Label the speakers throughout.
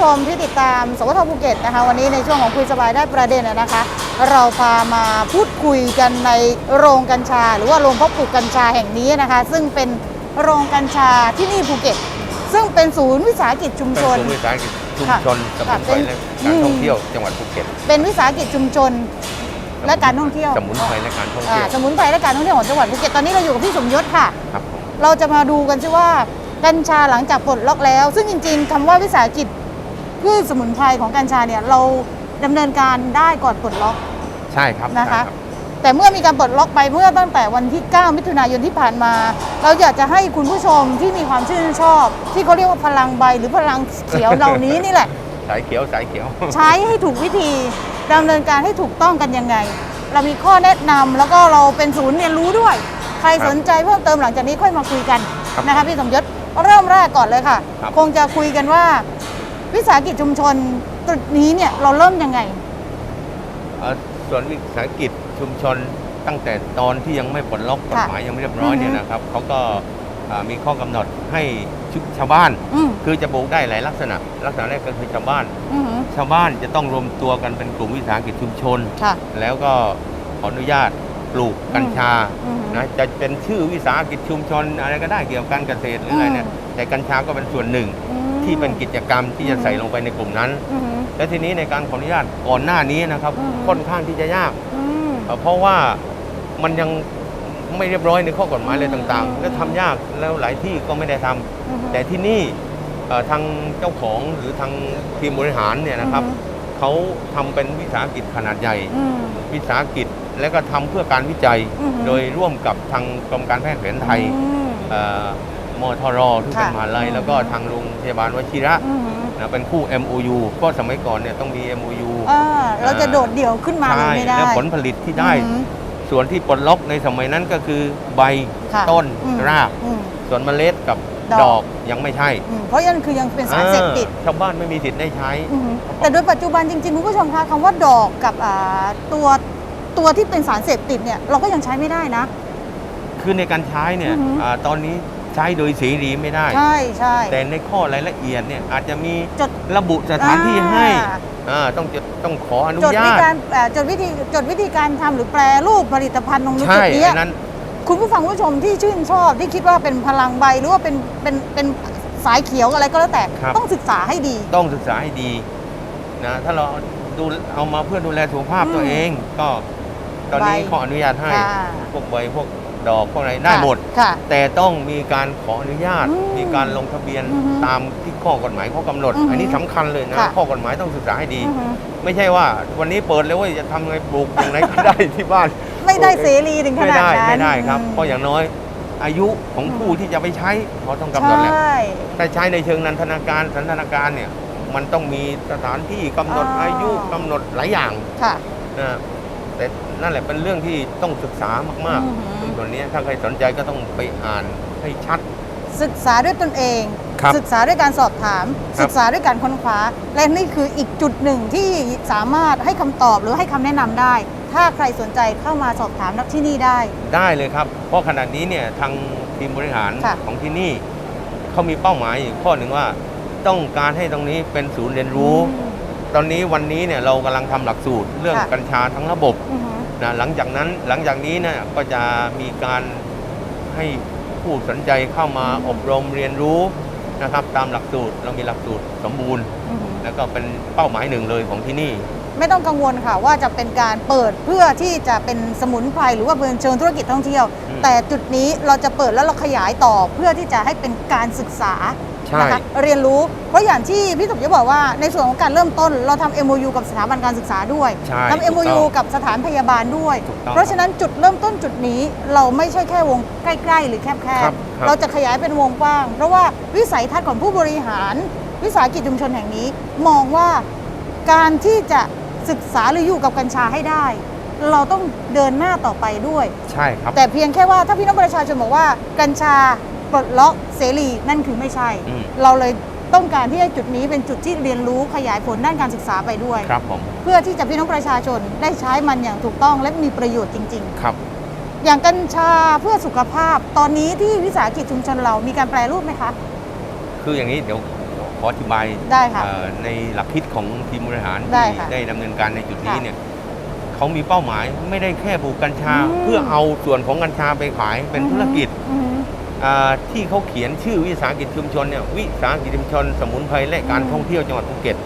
Speaker 1: ชมที่ติดตามสวทภูเก็ตนะคะ วันนี้ในช่วงของคุยสบายได้ประเด็นนะนะคะ เราพามาพูดคุยกันในโรงกัญชา หรือว่าโรงเพาะปลูกกัญชาแห่งนี้นะคะ ซึ่งเป็นโรงกัญชาที่นี่ภูเก็ต ซึ่งเป็นศูนย์วิสาหกิจชุม
Speaker 2: เป็น
Speaker 1: ชน
Speaker 2: ศูนย์วิสาหกิจชุม
Speaker 1: ค่ะ
Speaker 2: ชนสมุนไพร
Speaker 1: ค่ะ
Speaker 2: และ
Speaker 1: เป็น
Speaker 2: การท่อง
Speaker 1: อืม
Speaker 2: เที่ยวจังหวัดภูเก็ต
Speaker 1: เป็นวิสาหกิจชุมชนและการท่องเที่ยว
Speaker 2: สมุนไพรและการท่อง
Speaker 1: อ่า
Speaker 2: เที่ยว
Speaker 1: สมุนไพรและการท่องเที่ยวของจังหวัดภูเก็ต ตอนนี้เราอยู่กับพี่สมยศค่ะ
Speaker 2: ครับผม
Speaker 1: เราจะมาดูกันซิว่ากัญชาหลังจากปลดล็อกแล้ว ซึ่งจริง ๆคำว่าวิสาหกิจ พืชสมุนไพรของกัญชาเนี่ยเราดำเนินการได้ก่อนปลดล็อก
Speaker 2: ใช่ครับ
Speaker 1: นะคะ
Speaker 2: ใช่รับ
Speaker 1: แต่เมื่อมีการปลดล็อกไปเมื่อตั้งแต่วันที่ 9 มิถุนายนที่ผ่านมา เราอยากจะให้คุณผู้ชมที่มีความชื่นชอบ ที่เขาเรียกว่าพลังใบหรือพลังเขียวเหล่านี้นี่แหละ
Speaker 2: สายเขียวสายเขียว
Speaker 1: ใช้ให้ถูกวิธีดำเนินการให้ถูกต้องกันยังไง เรามีข้อแนะนำแล้วก็เราเป็นศูนย์เรียนรู้ด้วย ใคร
Speaker 2: ครับ
Speaker 1: สนใจเพิ่มเติมหลังจากนี้ค่อยมาคุยกัน
Speaker 2: ครับ
Speaker 1: นะคะพี่สมยศเริ่มแรกก่อนเลยค่ะ
Speaker 2: ครับ
Speaker 1: คงจะคุยกันว่า วิสาหกิจชุมชนจุดนี้เนี่ยเราเริ่มยังไง
Speaker 2: เอ่อส่วนวิสาหกิจชุมชนตั้งแต่ตอนที่ยังไม่ปลดล็อกกฎ
Speaker 1: ค่ะ
Speaker 2: หมายยังไม่เรียบร้อย
Speaker 1: อือฮึ
Speaker 2: เนี่ยนะครับเขาก็อ่ามีข้อกำหนดให้ชุชาวบ้าน
Speaker 1: อืม
Speaker 2: คือจะปลูกได้หลายลักษณะ ลักษณะแรกก็คือชาวบ้าน
Speaker 1: อือหือ
Speaker 2: ชาวบ้านจะต้องรวมตัวกันเป็นกลุ่มวิสาหกิจชุมชน
Speaker 1: ค่ะ
Speaker 2: แล้วก็ขออนุญาตปลูกกัญชา
Speaker 1: อือหือ
Speaker 2: นะจะเป็นชื่อวิสาหกิจชุมชนอะไรก็ได้เกี่ยวกับการเกษตรหรืออะไรเนี่ย
Speaker 1: อืม
Speaker 2: แต่กัญชาก็เป็นส่วนหนึ่ง
Speaker 1: อืม
Speaker 2: ที่เป็นกิจกรรมที่จะ
Speaker 1: อืม
Speaker 2: ใส่ลงไปในกลุ่มนั้น
Speaker 1: อือหือ
Speaker 2: และทีนี้ในการขออนุญาตก่อนหน้านี้นะครับ
Speaker 1: อืม
Speaker 2: ค่อนข้างที่จะยาก
Speaker 1: อืม
Speaker 2: เอ่อเพราะว่ามันยังไม่เรียบร้อยในข้อกฎหมายอะไรต่าง
Speaker 1: อืม
Speaker 2: ๆ และทำยากแล้วหลายที่ก็ไม่ได้ทำ
Speaker 1: อือหือ
Speaker 2: แต่ที่นี่เอ่อทางเจ้าของหรือทางทีมบริหารเนี่ยนะครับ
Speaker 1: อือฮึ
Speaker 2: เขาทำเป็นวิสาหกิจขนาดใหญ่
Speaker 1: อืม
Speaker 2: วิสาหกิจแล้วก็ทำเพื่อการวิจัย
Speaker 1: อือฮึ
Speaker 2: โดยร่วมกับทางกรมการแพทย์แผนไทย
Speaker 1: อืม
Speaker 2: เอ่อ มทรที่เป็น
Speaker 1: ค่ะ
Speaker 2: มหาลัย
Speaker 1: อืม
Speaker 2: แล้วก็ทางโรงพยาบาลวชิระ
Speaker 1: อือหือ
Speaker 2: นะเป็นคู่ MOU ก็สมัยก่อนเนี่ยต้องมี MOU
Speaker 1: อ่าเราจะโดดเดี่ยวขึ้นมาเลย
Speaker 2: ใช่
Speaker 1: ไม่ได้
Speaker 2: แล้วผลผลิตที่ได้
Speaker 1: อือหือ
Speaker 2: ส่วนที่ปลดล็อกในสมัยนั้นก็คือใบ
Speaker 1: ค่ะ
Speaker 2: ต้น
Speaker 1: อืม
Speaker 2: ราก
Speaker 1: อืม
Speaker 2: ส่วนเมล็ดกับ
Speaker 1: ดอก
Speaker 2: ดอกยังไม่ใช่
Speaker 1: อืมเพราะยันคือยังเป็นสารเสพติด
Speaker 2: อ่าชาวบ้านไม่มีสิทธิ์ได้ใช้
Speaker 1: อือหือแต่โดยปัจจุบันจริงๆคุณผู้ชมคะคำว่าดอกกับอ่าตัวตัวที่เป็นสารเสพติดเนี่ยเราก็ยังใช้ไม่ได้นะ
Speaker 2: คือในการใช้เนี่ย
Speaker 1: อือฮึ
Speaker 2: อาตอนนี้ ใช้โดยเสรีไม่ได้
Speaker 1: ใช่ใช่
Speaker 2: แต่ในข้อรายละเอียดเนี่ยอาจจะมี
Speaker 1: จด
Speaker 2: ระบุสถานที่ให้
Speaker 1: อ่า
Speaker 2: อ่าต้องจดต้องขออนุ
Speaker 1: จด
Speaker 2: ญา
Speaker 1: วิธี
Speaker 2: ต
Speaker 1: การเอ่อจดวิธีจดวิธีการทำหรือแปรรูปผลิตภัณฑ์ตรงนี้
Speaker 2: ใช่
Speaker 1: จุดเนี้ย
Speaker 2: อันนั้น
Speaker 1: คุณผู้ฟังผู้ชมที่ชื่นชอบที่คิดว่าเป็นพลังใบหรือว่าเป็นเป็นเป็นสายเขียวอะไรก็แล้วแต่
Speaker 2: ครับ
Speaker 1: ต้องศึกษาให้ดี
Speaker 2: ต้องศึกษาให้ดีนะถ้าเราดูเอามาเพื่อดูแลสุขภาพ
Speaker 1: อืม
Speaker 2: ตัวเอง ก็ตอนนี้
Speaker 1: ใบ
Speaker 2: ขออนุญาตให้
Speaker 1: ค่ะ
Speaker 2: พวกใบพวก ดอกพวกอะไรได้หมด
Speaker 1: ค่ะ
Speaker 2: แต่ต้องมีการขออนุญาต
Speaker 1: อืม
Speaker 2: มีการลงทะเบียน
Speaker 1: อือฮึ
Speaker 2: ตามที่ข้อกฎหมายข้อกำหนด
Speaker 1: อือฮึ
Speaker 2: อันนี้สำคัญเลยนะ
Speaker 1: ค่ะ
Speaker 2: ข้อกฎหมายต้องศึกษาให้ดี
Speaker 1: อือหือ
Speaker 2: ไม่ใช่ว่าวันนี้เปิดเลยว่าจะทำไงปลูกอย่างไรก็ได้ ที่บ้าน
Speaker 1: ไม่ได้เสรีถึงข
Speaker 2: ไม่
Speaker 1: นาด
Speaker 2: ได้
Speaker 1: นั้น
Speaker 2: ไม่ได้ครับ
Speaker 1: อืม
Speaker 2: เพราะอย่างน้อยอายุของผู้ที่จะไปใช้เขาต้องกำหนดแหละ
Speaker 1: ใช่
Speaker 2: ถ้าใช้ในเชิงนันทนาการสันทนาการเนี่ยมันต้องมีสถานที่กำหนด
Speaker 1: อ่า
Speaker 2: อายุกำหนดหลายอย่าง
Speaker 1: ค่ะ
Speaker 2: นะ แต่นั่นแหละเป็นเรื่องที่ต้องศึกษามาก
Speaker 1: อือฮึ
Speaker 2: ๆซึ่งตัวเนี้ยถ้าใครสนใจก็ต้องไปอ่านให้ชัด
Speaker 1: ศึกษาด้วยตนเอง
Speaker 2: ครับ
Speaker 1: ศึกษาด้วยการสอบถาม
Speaker 2: ครับ
Speaker 1: ศึกษาด้วยการค้นคว้า และนี่คืออีกจุดหนึ่งที่สามารถให้คำตอบหรือให้คำแนะนำได้ ถ้าใครสนใจเข้ามาสอบถามนักที่นี่ได้
Speaker 2: ได้เลยครับ เพราะขณะนี้เนี่ยทางทีมบริหาร
Speaker 1: ค่ะ
Speaker 2: ของที่นี่เขามีเป้าหมายอยู่ข้อหนึ่งว่า ต้องการให้ตรงนี้เป็นศูนย์เรียนรู้ ตอนนี้วันนี้เนี่ยเรากำลังทำหลักสูตรเรื่อง
Speaker 1: ค่ะ
Speaker 2: กัญชาทั้งระบบ
Speaker 1: อือหือ
Speaker 2: นะหลังจากนั้นหลังจากนี้เนี่ยก็จะมีการให้ผู้สนใจเข้ามาอบรมเรียนรู้นะครับตามหลักสูตรเรามีหลักสูตรสมบูรณ์
Speaker 1: อือหือ
Speaker 2: แล้วก็เป็นเป้าหมายหนึ่งเลยของที่นี่
Speaker 1: ไม่ต้องกังวลค่ะว่าจะเป็นการเปิดเพื่อที่จะเป็นสมุนไพรหรือว่าเป็นเชิงธุรกิจท่องเที่ยว
Speaker 2: อืม
Speaker 1: แต่จุดนี้เราจะเปิดแล้วเราขยายต่อเพื่อที่จะให้เป็นการศึกษา
Speaker 2: ใช่
Speaker 1: นะคะเรียนรู้ เพราะอย่างที่พี่สมยศบอกว่าในส่วนของการเริ่มต้นเราทำ MOU กับสถาบันการศึกษาด้วย
Speaker 2: ใช่
Speaker 1: ทำ
Speaker 2: ถูก
Speaker 1: MOU
Speaker 2: ต้อง
Speaker 1: กับสถานพยาบาลด้วย
Speaker 2: ถูกต้อง
Speaker 1: เพราะฉะนั้นจุดเริ่มต้นจุดนี้เราไม่ใช่แค่วงใกล้ ๆ หรือแคบ
Speaker 2: ครับครับ
Speaker 1: ๆเราจะขยายเป็นวงกว้าง เพราะว่าวิสัยทัศน์ของผู้บริหาร วิสาหกิจชุมชนแห่งนี้ มองว่าการที่จะศึกษาหรืออยู่กับกัญชาให้ได้ เราต้องเดินหน้าต่อไปด้วย
Speaker 2: ใช่ครับ
Speaker 1: แต่เพียงแค่ว่าถ้าพี่น้องประชาชนบอกว่ากัญชา ปลดล็อกเสรีนั่นคือไม่ใช่
Speaker 2: อืม
Speaker 1: เราเลยต้องการที่ให้จุดนี้เป็นจุดที่เรียนรู้ขยายผลด้านการศึกษาไปด้วย
Speaker 2: ครับผม
Speaker 1: เพื่อที่จะพี่น้องประชาชนได้ใช้มันอย่างถูกต้องและมีประโยชน์จริง
Speaker 2: ครับ
Speaker 1: ๆ อย่างกัญชาเพื่อสุขภาพ ตอนนี้ที่วิสาหกิจชุมชนเรามีการแปลรูปไหมคะ
Speaker 2: คืออย่างนี้เดี๋ยวขขออธิบาย
Speaker 1: ได้ค่ะ
Speaker 2: เอ่อในหลักคิดของทีมบริหาร
Speaker 1: ได้
Speaker 2: ที่
Speaker 1: ค่ะ
Speaker 2: ได้ดำเนินการในจุดนี้
Speaker 1: ค่ะ
Speaker 2: เนี่ยเขามีเป้าหมายไม่ได้แค่ปลูกกัญชา
Speaker 1: อืม
Speaker 2: เพื่อเอาส่วนของกัญชาไปขายเป็นธุรกิจ
Speaker 1: อือฮึ
Speaker 2: อ่า ที่เขาเขียนชื่อวิสาหกิจชุมชนเนี่ยวิสาหกิจชุมชน สมุนไพรและการ
Speaker 1: อืม
Speaker 2: ท่องเที่ยวจังหวัดภูเก็ต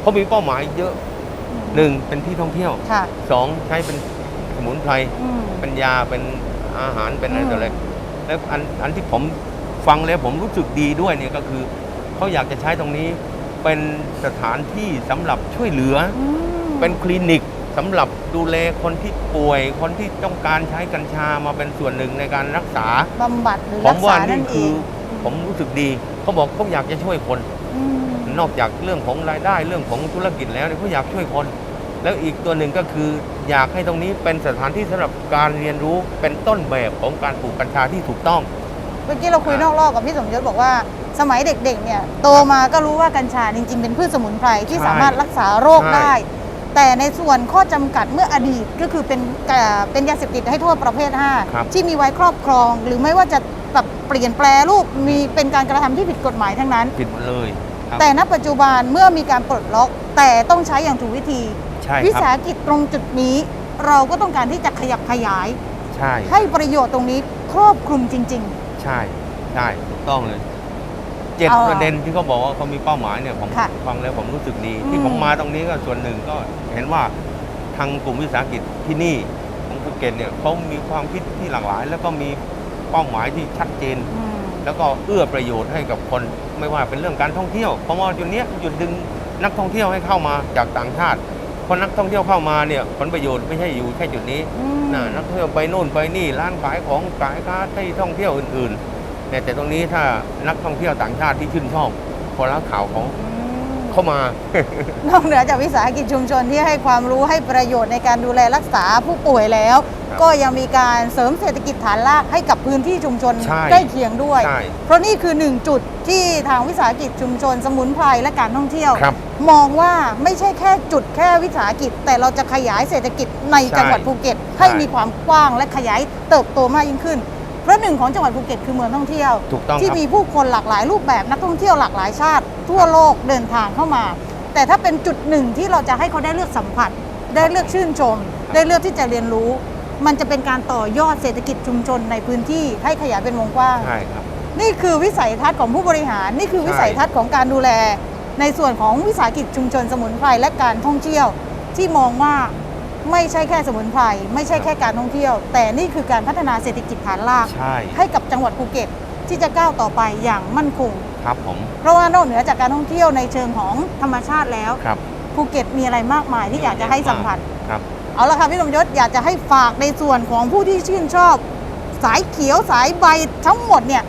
Speaker 2: เขามีเป้าหมายเยอะหนึ่งเป็นที่ท่องเที่ยว
Speaker 1: ค่ะ
Speaker 2: สองใช้เป็นสมุนไพร
Speaker 1: อืม
Speaker 2: เป็นยาเป็นอาหารเป็นอะไร
Speaker 1: อืม
Speaker 2: ต่ออะไรแล้วอันอันที่ผมฟังแล้วผมรู้สึกดีด้วยเนี่ยก็คือเขาอยากจะใช้ตรงนี้เป็นสถานที่สำหรับช่วยเหลือ
Speaker 1: อืม
Speaker 2: เป็นคลินิก สำหรับดูแลคนที่ป่วยคนที่ต้องการใช้กัญชามาเป็นส่วนหนึ่งในการรักษา
Speaker 1: บำบัดหรือ
Speaker 2: ผ
Speaker 1: รั
Speaker 2: ม
Speaker 1: ก
Speaker 2: ว่า
Speaker 1: ษานั่
Speaker 2: นี่
Speaker 1: นเอ
Speaker 2: คืองผมรู้สึกดีเขาบอกเขาอยากจะช่วยคน
Speaker 1: ม
Speaker 2: นอกจากเรื่องของรายได้เรื่องของธุรกิจแล้วเนี่ยเขาอยากช่วยคน แล้วอีกตัวหนึ่งก็คือ อยากให้ตรงนี้เป็นสถานที่สำหรับการเรียนรู้เป็นต้นแบบของการปลูกกัญชาที่ถูกต้อง
Speaker 1: เมื่อกี้เราคุยนอกรอบกับพี่สมยศบอกว่า สมัยเด็กๆเนี่ยโตมาก็รู้ว่ากัญชาจริงๆ เป็นพืชสมุนไพรที่
Speaker 2: ใช่
Speaker 1: สามารถรักษาโรค
Speaker 2: ใช่
Speaker 1: ได้ แต่ในส่วนข้อจำกัดเมื่ออดีตก็คือเป็นเอ่อเป็นยาเสพติดให้โทษประเภท
Speaker 2: ครับ
Speaker 1: 5ที่มีไว้ครอบครอง หรือไม่ว่าจะแบบเปลี่ยนแปลรูปมีเป็นการกระทำที่ผิดกฎหมายทั้งนั้น
Speaker 2: ผิดหมดเลยครับ
Speaker 1: แต่ณปัจจุบันเมื่อมีการปลดล็อก แต่ต้องใช้อย่างถูกวิธี
Speaker 2: ใช่
Speaker 1: วิ
Speaker 2: ค
Speaker 1: สา
Speaker 2: รับ
Speaker 1: หกิจตรงจุดนี้เราก็ต้องการที่จะขยับขยาย
Speaker 2: ใช่
Speaker 1: ให้ประโยชน์ตรงนี้ครอบคลุมจริง
Speaker 2: ใช่ใช่ถูกต้องเลย เจ็ด
Speaker 1: เอา
Speaker 2: ประเด็นที่เขาบอกว่าเขามีเป้าหมายเนี่ยผม
Speaker 1: ค่ะ
Speaker 2: ฟังแล้วผมรู้สึกดี
Speaker 1: อืม
Speaker 2: ที่ผมมาตรงนี้ก็ส่วนหนึ่งก็เห็นว่าทางกลุ่มวิสาหกิจที่นี่ของภูเก็ตเนี่ยเขามีความคิดที่หลากหลาย แล้วก็มีเป้าหมายที่ชัดเจน
Speaker 1: ๆอืม
Speaker 2: แล้วก็เอื้อประโยชน์ให้กับคนไม่ว่าเป็นเรื่องการท่องเที่ยวเพราะว่าจุดเนี้ยจุดดึงนักท่องเที่ยวให้เข้ามาจากต่างชาติพอนักท่องเที่ยวเข้ามาเนี่ยผลประโยชน์ไม่ใช่อยู่แค่จุดนี้
Speaker 1: อืม
Speaker 2: นะนักท่องเที่ยวไปนู่นไปนี่ร้านขายของขายค้าที่ท่องเที่ยวอื่นๆ เนี่ยแต่ตรงนี้ถ้านักท่องเที่ยวต่างชาติที่ชื่นชอบพอรับข่าวของเข้ามา
Speaker 1: นอกเหนือจากวิสาหกิจชุมชนที่ให้ความรู้ให้ประโยชน์ในการดูแลรักษาผู้ป่วยแล้ว
Speaker 2: ครับ
Speaker 1: ก็ยังมีการเสริมเศรษฐกิจฐานรากให้กับพื้นที่ชุมชน
Speaker 2: ใช่
Speaker 1: ใกล้เคียงด้วย
Speaker 2: ใช่
Speaker 1: เพราะนี่คือหนึ่งจุดที่ทางวิสาหกิจชุมชน สมุนไพรและการท่องเที่ยว
Speaker 2: ครับ
Speaker 1: มองว่าไม่ใช่แค่จุดแค่วิสาหกิจ แต่เราจะขยายเศรษฐกิจใน
Speaker 2: ใช่
Speaker 1: จังหวัดภูเก็ต ให้มีความกว้างและขยายเติบโตมากยิ่งขึ้น เพราะหนึ่งของจังหวัดภูเก็ตคือเมืองท่องเที่ยว
Speaker 2: ถูกต้อง
Speaker 1: ที่
Speaker 2: ครับ
Speaker 1: มีผู้คนหลากหลายรูปแบบนักท่องเที่ยวหลากหลายชาติ ทั่วโลกเดินทางเข้ามา แต่ถ้าเป็นจุดหนึ่งที่เราจะให้เขาได้เลือกสัมผัส ได้เลือกชื่นชม ได้เลือกที่จะเรียนรู้ มันจะเป็นการต่อยอดเศรษฐกิจชุมชนในพื้นที่ให้ขยายเป็นวงกว้าง
Speaker 2: ใช่ครับ
Speaker 1: นี่คือวิสัยทัศน์ของผู้บริหาร นี่คือวิสัยทัศน์ของการดูแล ในส่วนของวิสาหกิจชุมชนสมุนไพรและการท่องเที่ยวที่มองว่า ไม่ใช่แค่สมุนไพรไม่ใช่แค่การท่องเที่ยว แต่นี่คือการพัฒนาเศรษฐกิจฐานราก
Speaker 2: ใช่
Speaker 1: ให้กับจังหวัดภูเก็ตที่จะก้าวต่อไปอย่างมั่นคง
Speaker 2: ครับผม
Speaker 1: เพราะว่านอกเหนือจากการท่องเที่ยวในเชิงของธรรมชาติแล้ว
Speaker 2: ครับ
Speaker 1: ภูเก็ตมีอะไรมากมายที่อยากจะให้สัมผัส
Speaker 2: ครับ
Speaker 1: เอาละค่ะพี่สมยศอยากจะให้ฝากในส่วนของผู้ที่ชื่นชอบ สายเขียวสายใบทั้งหมดเนี่ย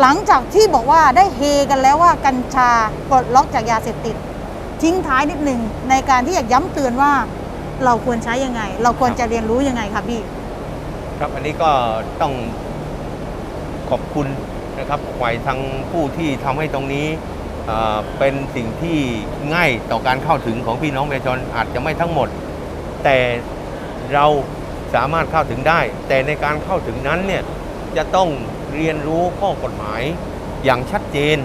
Speaker 1: หลังจากที่บอกว่าได้เฮกันแล้วว่ากัญชาปลดล็อกจากยาเสพติด ทิ้งท้ายนิดหนึ่งในการที่อยากย้ำเตือนว่า เราควรใช้ยังไง เราควรจะเรียนรู้ยังไงคะพี่
Speaker 2: ครับอันนี้ก็ต้องขอบคุณนะครับฝ่ายทางผู้ที่ทำให้ตรงนี้เอ่อเป็นสิ่งที่ง่ายต่อการเข้าถึงของพี่น้องประชาชนอาจจะไม่ทั้งหมด แต่เราสามารถเข้าถึงได้ แต่ในการเข้าถึงนั้นเนี่ยจะต้องเรียนรู้ข้อกฎหมายอย่างชัดเจน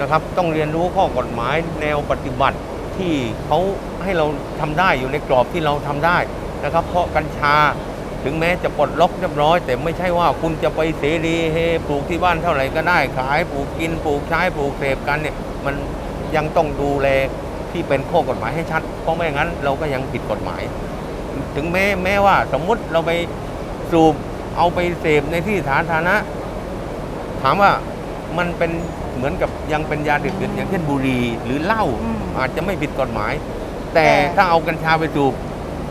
Speaker 2: นะครับ ต้องเรียนรู้ข้อกฎหมายแนวปฏิบัติ ที่เขาให้เราทำได้อยู่ในกรอบที่เราทำได้นะครับ เพราะกัญชาถึงแม้จะปลดล็อกเรียบร้อย แต่ไม่ใช่ว่าคุณจะไปเสรีเฮปลูกที่บ้านเท่าไหร่ก็ได้ ขายปลูกกินปลูกใช้ปลูกเสพกันเนี่ยมันยังต้องดูแลที่เป็นข้อกฎหมายให้ชัด เพราะไม่อย่างนั้นเราก็ยังผิดกฎหมาย ถึงแม้แม้ว่าสมมุติเราไปสูบเอาไปเสพในที่สาธารณะถามว่ามันเป็น เหมือนกับยังเป็นยาเสพติดอย่างเช่นบุหรี่หรือเหล้า
Speaker 1: อืม
Speaker 2: อาจจะไม่ผิดกฎหมาย แต่
Speaker 1: แต่
Speaker 2: ถ้าเอากัญชาไปสูบ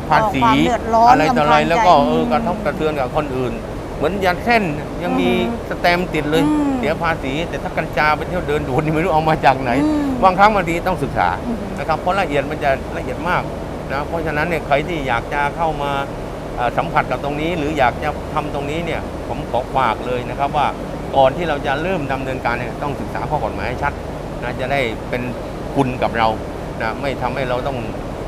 Speaker 2: ภาษี
Speaker 1: ความเดือดร้อน
Speaker 2: อะไรต่ออะไร
Speaker 1: รำคาญ
Speaker 2: แล้วก็
Speaker 1: ใจ
Speaker 2: เออกระทบกระเทือนกับคนอื่น เหมือนยาเส้นยังมี
Speaker 1: อือฮึ
Speaker 2: สแตมป์ติดเลย
Speaker 1: อืม
Speaker 2: เสียภาษี แต่ถ้ากัญชาไปเที่ยวเดินดูนี่ไม่รู้เอามาจากไหน
Speaker 1: อืม
Speaker 2: บางครั้งบางทีต้องศึกษา
Speaker 1: อืม
Speaker 2: นะครับเพราะละเอียดมันจะละเอียดมากนะเพราะฉะนั้นเนี่ยใครที่อยากจะเข้ามา เอ่อสัมผัสกับตรงนี้หรืออยากจะทำตรงนี้เนี่ยผมขอฝากเลยนะครับว่า ก่อนที่เราจะเริ่มดำเนินการเนี่ยต้องศึกษาข้อกฎหมายให้ชัดนะจะได้เป็นคุณกับเรานะไม่ทำให้เราต้อง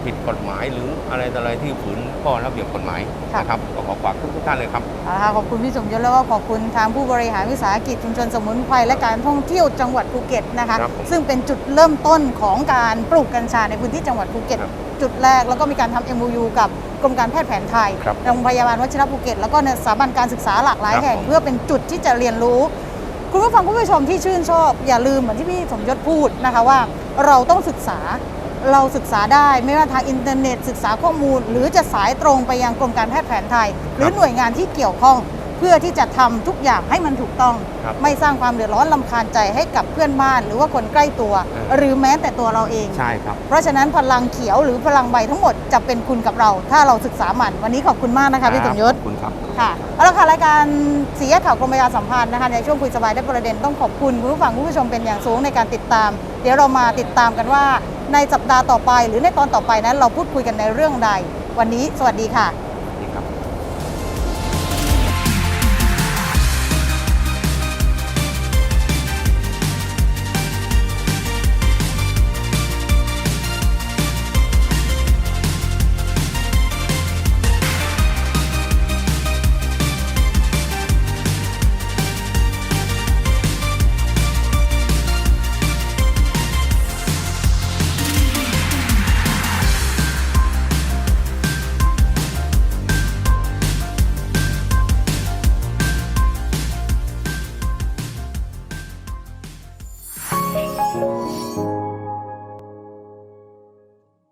Speaker 2: ผิดกฎหมายหรืออะไรต่ออะไรที่ฝืนข้อระเบียบกฎหมาย
Speaker 1: ค่ะ
Speaker 2: นะครับก็ขอฝากทุกๆท่านเลยครับ
Speaker 1: เอาละค่ะขอบคุณพี่สมยศแล้วก็ขอบคุณทางผู้บริหารวิสาหกิจชุมชนสมุนไพรและการท่องเที่ยวจังหวัดภูเก็ตนะคะ
Speaker 2: ครับผม
Speaker 1: ซึ่งเป็นจุดเริ่มต้นของการปลูกกัญชาในพื้นที่จังหวัดภูเก็ต
Speaker 2: ครับ
Speaker 1: จุดแรกแล้วก็มีการทำ MOU กับกรมการแพทย์แผนไทย
Speaker 2: ครับ
Speaker 1: โรงพยาบาลวชิรภูเก็ต แล้วก็ในสถาบันการศึกษาหลากหลาย
Speaker 2: ครับ
Speaker 1: แห่ง
Speaker 2: ผม
Speaker 1: เพื่อเป็นจุดที่จะเรียนรู้ คุณผู้ฟังคุณผู้ชมที่ชื่นชอบ อย่าลืมเหมือนที่พี่สมยศพูดนะคะว่า เราต้องศึกษา เราศึกษาได้ไม่ว่าทางอินเทอร์เน็ต ศึกษาข้อมูล หรือจะสายตรงไปยังกรมการแพทย์แผนไทย หรือหน่วยงานที่เกี่ยวข้อง เพื่อที่จะทำทุกอย่างให้มันถูกต้อง
Speaker 2: ครับ
Speaker 1: ไม่สร้างความเดือดร้อนลำคาญใจให้กับเพื่อนบ้าน หรือว่าคนใกล้ตัว
Speaker 2: เออ
Speaker 1: หรือแม้แต่ตัวเราเอง
Speaker 2: ใช่ครับ
Speaker 1: เพราะฉะนั้นพลังเขียวหรือพลังใบทั้งหมดจะเป็นคุณกับเรา ถ้าเราศึกษามันวันนี้ขอบคุณมากนะคะพี่สมยศ
Speaker 2: ขอบคุณครับ
Speaker 1: ค่ะเอาละค่ะรายการสีแยกข่าวกรมประชาสัมพันธ์นะคะในช่วงคุยสบายได้ประเด็นต้องขอบคุณคุณผู้ฟังคุณผู้ชมเป็นอย่างสูงในการติดตาม เดี๋ยวเรามาติดตามกันว่า ในสัปดาห์ต่อไป หรือในตอนต่อไปนั้นเราพูดคุยกันในเรื่องใด วันนี้สวัสดีค่ะ